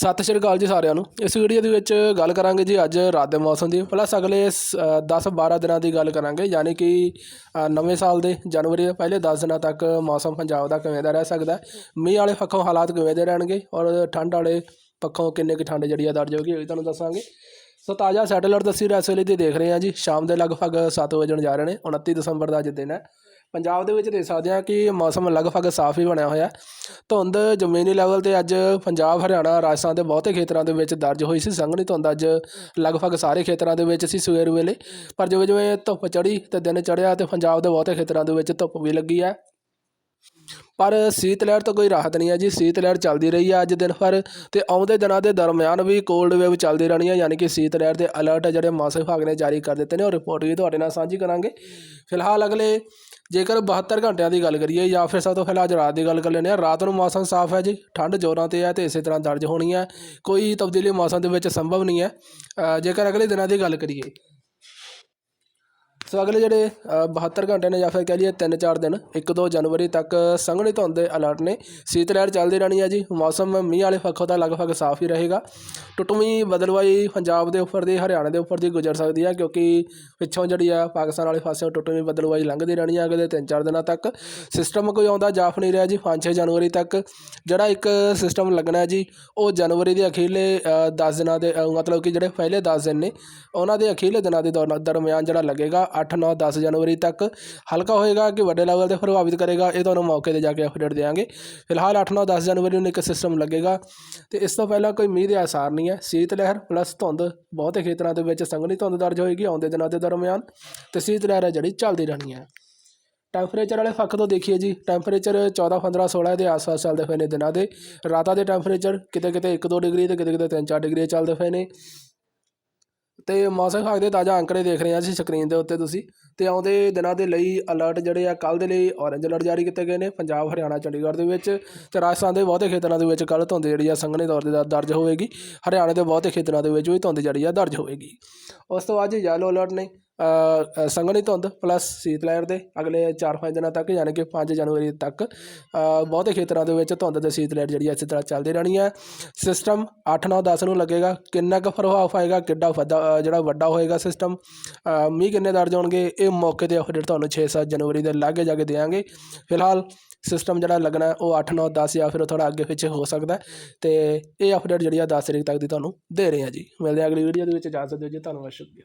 ਸਤਿ ਸ਼੍ਰੀ ਅਕਾਲ ਜੀ ਸਾਰਿਆਂ ਨੂੰ। ਇਸ ਵੀਡੀਓ ਦੇ ਵਿੱਚ ਗੱਲ ਕਰਾਂਗੇ ਜੀ ਅੱਜ ਰਾਤ ਦੇ ਮੌਸਮ ਦੀ। ਪਲੱਸ ਅਗਲੇ 10-12 ਦਿਨਾਂ ਦੀ ਗੱਲ ਕਰਾਂਗੇ, ਯਾਨੀ ਕਿ ਨਵੇਂ ਸਾਲ ਦੇ ਜਨਵਰੀ ਦੇ ਪਹਿਲੇ 10 ਦਿਨਾਂ ਤੱਕ ਮੌਸਮ ਪੰਜਾਬ ਦਾ ਕਿਵੇਂ ਦਾ ਰਹਿ ਸਕਦਾ ਮੀਂਹ ਵਾਲੇ ਪੱਖੋਂ ਹਾਲਾਤ ਕਿਵੇਂ ਦੇ ਰਹਿਣਗੇ ਔਰ ਠੰਡ ਵਾਲੇ ਪੱਖੋਂ ਕਿੰਨੇ ਕੁ ਠੰਡ ਜਿਹੜੀ ਆ ਦਰਜ ਹੋਗੀ ਇਹ ਵੀ ਤੁਹਾਨੂੰ ਦੱਸਾਂਗੇ। ਸੋ ਤਾਜ਼ਾ ਸੈਟੇਲਾਈਟ ਤਸਵੀਰ ਇਸ ਵੇਲੇ ਦੀ ਦੇਖ ਰਹੇ ਹਾਂ ਜੀ। ਸ਼ਾਮ ਦੇ ਲਗਭਗ 7 ਵਜਣ ਜਾ ਰਹੇ ਨੇ 29 ਦਸੰਬਰ ਦਾ ਅੱਜ ਦਿਨ ਹੈ। ਪੰਜਾਬ ਦੇ ਵਿੱਚ ਦੇਖ ਸਕਦੇ ਹਾਂ ਕਿ ਮੌਸਮ ਲਗਭਗ ਸਾਫ਼ ਹੀ ਬਣਿਆ ਹੋਇਆ ਧੁੰਦ ਜ਼ਮੀਨੀ ਲੈਵਲ ਤੇ ਅੱਜ ਪੰਜਾਬ, ਹਰਿਆਣਾ, ਰਾਜਸਥਾਨ ਦੇ ਬਹੁਤੇ ਖੇਤਰਾਂ ਦੇ ਵਿੱਚ ਦਰਜ ਹੋਈ ਸੀ। ਸੰਘਣੀ ਧੁੰਦ ਅੱਜ ਲਗਭਗ ਸਾਰੇ ਖੇਤਰਾਂ ਦੇ ਵਿੱਚ ਸੀ ਸਵੇਰ ਵੇਲੇ। ਪਰ ਜਿਵੇਂ ਜਿਵੇਂ ਧੁੱਪ ਚੜ੍ਹੀ ਤੇ ਦਿਨ ਚੜ੍ਹਿਆ ਤੇ ਪੰਜਾਬ ਦੇ ਬਹੁਤੇ ਖੇਤਰਾਂ ਦੇ ਵਿੱਚ ਧੁੱਪ ਵੀ ਲੱਗੀ ਹੈ। ਪਰ ਸੀਤ ਲਹਿਰ ਤੋਂ ਕੋਈ ਰਾਹਤ ਨਹੀਂ ਹੈ ਜੀ। ਸੀਤ ਲਹਿਰ ਚੱਲਦੀ ਰਹੀ ਹੈ ਅੱਜ ਦਿਨ ਭਰ ਤੇ ਆਉਂਦੇ ਦਿਨਾਂ ਦੇ ਦਰਮਿਆਨ ਵੀ ਕੋਲਡ ਵੇਵ ਚੱਲਦੀ ਰਹਿਣੀ ਹੈ। ਯਾਨੀ ਕਿ ਸੀਤ ਲਹਿਰ ਦੇ ਅਲਰਟ ਜਿਹੜੇ ਮੌਸਮ ਵਿਭਾਗ ਨੇ ਜਾਰੀ ਕਰ ਦਿੱਤੇ ਨੇ, ਉਹ ਰਿਪੋਰਟ ਵੀ ਤੁਹਾਡੇ ਨਾਲ ਸਾਂਝੀ ਕਰਾਂਗੇ। ਫਿਲਹਾਲ ਅਗਲੇ ਜੇਕਰ 72 ਘੰਟਿਆਂ ਦੀ ਗੱਲ ਕਰੀਏ ਜਾਂ ਫਿਰ ਸਭ ਤੋਂ ਪਹਿਲਾਂ ਅੱਜ ਰਾਤ ਦੀ ਗੱਲ ਕਰ ਲੈਂਦੇ ਹਾਂ। ਰਾਤ ਨੂੰ ਮੌਸਮ ਸਾਫ਼ ਹੈ ਜੀ। ਠੰਡ ਜ਼ੋਰਾਂ ਤੇ ਹੈ ਤੇ ਇਸੇ ਤਰ੍ਹਾਂ ਦਰਜ ਹੋਣੀ ਹੈ। ਕੋਈ ਤਬਦੀਲੀ ਮੌਸਮ ਦੇ ਵਿੱਚ ਸੰਭਵ ਨਹੀਂ ਹੈ। ਜੇਕਰ ਅਗਲੇ ਦਿਨਾਂ ਦੀ ਗੱਲ ਕਰੀਏ ਸੋ ਅਗਲੇ ਜਿਹੜੇ ਅ, 72 ਘੰਟੇ ਨੇ ਜਾਂ ਫਿਰ ਕਹਿ ਲਈਏ 3-4 ਦਿਨ 1-2 ਜਨਵਰੀ ਤੱਕ ਸੰਘਣੀ ਧੁੰਦ ਦੇ ਅਲਰਟ ਨੇ। ਸੀਤ ਲਹਿਰ ਚੱਲਦੀ ਰਹਿਣੀ ਹੈ ਜੀ। ਮੌਸਮ ਮੀਂਹ ਵਾਲੇ ਪੱਖੋਂ ਤਾਂ ਲਗਭਗ ਸਾਫ਼ ਹੀ ਰਹੇਗਾ। ਟੁੱਟਵੀਂ ਬਦਲਵਾਈ ਪੰਜਾਬ ਦੇ ਉੱਪਰ ਦੀ ਹਰਿਆਣਾ ਦੇ ਉੱਪਰ ਦੀ ਗੁਜ਼ਰ ਸਕਦੀ ਹੈ ਕਿਉਂਕਿ ਪਿੱਛੋਂ ਜਿਹੜੀ ਆ ਪਾਕਿਸਤਾਨ ਵਾਲੇ ਪਾਸਿਓਂ ਟੁੱਟਵੀਂ ਬਦਲਵਾਈ ਲੰਘਦੀ ਰਹਿਣੀ ਹੈ ਅਗਲੇ 3-4 ਦਿਨਾਂ ਤੱਕ। ਸਿਸਟਮ ਕੋਈ ਆਉਂਦਾ ਜਾਫ ਨਹੀਂ ਰਿਹਾ ਜੀ 5-6 ਜਨਵਰੀ ਤੱਕ। ਜਿਹੜਾ ਇੱਕ ਸਿਸਟਮ ਲੱਗਣਾ ਜੀ ਉਹ ਜਨਵਰੀ ਦੇ ਅਖੀਰਲੇ 10 ਦਿਨਾਂ ਦੇ ਮਤਲਬ ਕਿ ਜਿਹੜੇ ਪਹਿਲੇ 10 ਦਿਨ ਨੇ ਉਹਨਾਂ ਦੇ ਅਖੀਰਲੇ ਦਿਨਾਂ ਦੇ ਦੌਰਾਨ- ਦਰਮਿਆਨ ਜਿਹੜਾ ਲੱਗੇਗਾ 8 9 10 ਜਨਵਰੀ ਤੱਕ ਹਲਕਾ ਹੋਏਗਾ ਕਿ ਵੱਡੇ ਲੈਵਲ ਤੇ ਪ੍ਰਭਾਵਿਤ ਕਰੇਗਾ, ਇਹ ਤੁਹਾਨੂੰ ਮੌਕੇ ਤੇ ਜਾ ਕੇ ਅਪਡੇਟ ਦੇਵਾਂਗੇ ਫਿਲਹਾਲ 8 9 10 ਜਨਵਰੀ ਨੂੰ ਇੱਕ ਸਿਸਟਮ ਲੱਗੇਗਾ ਤੇ ਇਸ ਤੋਂ ਪਹਿਲਾਂ ਕੋਈ ਮੀਂਹ ਦੇ ਆਸਾਰ ਨਹੀਂ ਹੈ। ਸੀਤ ਲਹਿਰ ਪਲੱਸ ਧੁੰਦ ਬਹੁਤੇ ਖੇਤਰਾਂ ਦੇ ਵਿੱਚ ਸੰਘਣੀ ਧੁੰਦ ਦਰਜ ਹੋਏਗੀ ਆਉਂਦੇ ਦਿਨਾਂ ਦੇ ਦਰਮਿਆਨ ਤੇ ਸੀਤ ਲਹਿਰ ਹੈ ਜਿਹੜੀ ਚੱਲਦੀ ਰਹਿਣੀ ਹੈ। ਟੈਂਪਰੇਚਰ ਵਾਲੇ ਪੱਖ ਤੋਂ ਦੇਖੀਏ ਜੀ ਟੈਂਪਰੇਚਰ 14 15 16 ਦੇ ਆਸ-ਪਾਸ ਚੱਲਦੇ ਪਏ ਨੇ ਦਿਨਾਂ ਦੇ। ਰਾਤਾਂ ਦੇ ਟੈਂਪਰੇਚਰ ਕਿਤੇ ਕਿਤੇ 1-2 ਡਿਗਰੀ ਤੇ ਕਿਤੇ ਕਿਤੇ 3-4 ਡਿਗਰੀ ਚੱਲਦੇ ਪਏ ਨੇ। ਤੇ ਮੌਸਮ ਵਿਭਾਗ ਦੇ ਤਾਜ਼ਾ ਅੰਕੜੇ ਦੇਖ ਰਹੇ ਹਾਂ ਅਸੀਂ ਸਕਰੀਨ ਦੇ ਉੱਤੇ ਤੁਸੀਂ। ਤੇ ਆਉਂਦੇ ਦਿਨਾਂ ਦੇ ਲਈ ਅਲਰਟ ਜਿਹੜੇ ਆ ਕੱਲ ਦੇ ਲਈ ਔਰੇਂਜ ਅਲਰਟ ਜਾਰੀ ਕੀਤੇ ਗਏ ਨੇ। ਪੰਜਾਬ, ਹਰਿਆਣਾ, ਚੰਡੀਗੜ੍ਹ ਦੇ ਵਿੱਚ ਤੇ ਰਾਜਸਥਾਨ ਦੇ ਬਹੁਤੇ ਖੇਤਰਾਂ ਦੇ ਵਿੱਚ ਕੱਲ ਧੁੰਦ ਜਿਹੜੀ ਆ ਸੰਘਣੇ ਤੌਰ ਤੇ ਦਰ- ਦਰਜ ਹੋਵੇਗੀ। ਹਰਿਆਣਾ ਦੇ ਬਹੁਤੇ ਖੇਤਰਾਂ ਦੇ ਵਿੱਚ ਵੀ ਧੁੰਦ ਜਿਹੜੀ ਆ ਦਰਜ ਹੋਵੇਗੀ। ਉਸ ਤੋਂ ਬਾਅਦ ਜੀ ਯੈਲੋ ਅਲਰਟ ਨੇ। ਸੰਘਣੀ ਧੁੰਦ ਪਲੱਸ ਸੀਤ ਲਹਿਰ ਦੇ ਅਗਲੇ 4-5 ਦਿਨਾਂ ਤੱਕ ਯਾਨੀ ਕਿ 5 ਜਨਵਰੀ ਤੱਕ ਬਹੁਤੇ ਖੇਤਰਾਂ ਦੇ ਵਿੱਚ ਧੁੰਦ ਤੇ ਸੀਤ ਲਹਿਰ ਜਿਹੜੀ ਇਸੇ ਤਰ੍ਹਾਂ ਚੱਲਦੀ ਰਹਿਣੀ ਹੈ ਸਿਸਟਮ 8 9 10 ਨੂੰ ਲੱਗੇਗਾ, ਕਿੰਨਾ ਕੁ ਪ੍ਰਭਾਵ ਪਾਏਗਾ, ਕਿੱਡਾ ਵੱਡਾ ਜਿਹੜਾ ਵੱਡਾ ਹੋਏਗਾ ਸਿਸਟਮ ਮੀਂਹ ਕਿੰਨੇ ਦਰਜ ਹੋਣਗੇ, ਇਹ ਮੌਕੇ ਤੇ ਅਪਡੇਟ ਤੁਹਾਨੂੰ 6-7 ਜਨਵਰੀ ਦੇ ਲਾਗੇ ਜਾ ਕੇ ਦੇਵਾਂਗੇ। ਫਿਲਹਾਲ ਸਿਸਟਮ ਜਿਹੜਾ ਲੱਗਣਾ ਉਹ 8 9 10 ਜਾਂ ਫਿਰ ਥੋੜਾ ਅੱਗੇ ਪਿੱਛੇ ਹੋ ਸਕਦਾ ਹੈ। ਤੇ ਇਹ ਅਪਡੇਟ ਜਿਹੜੀ ਆ 10 ਤਰੀਕ ਤੱਕ ਦੀ ਤੁਹਾਨੂੰ ਦੇ ਰਹੇ ਹਾਂ ਜੀ। ਮਿਲਦੇ ਹਾਂ ਅਗਲੀ ਵੀਡੀਓ ਦੇ ਵਿੱਚ ਇਜਾਜ਼ਤ ਦਿਓ ਜੀ ਧੰਨਵਾਦ, ਸ਼ੁਕਰੀਆ।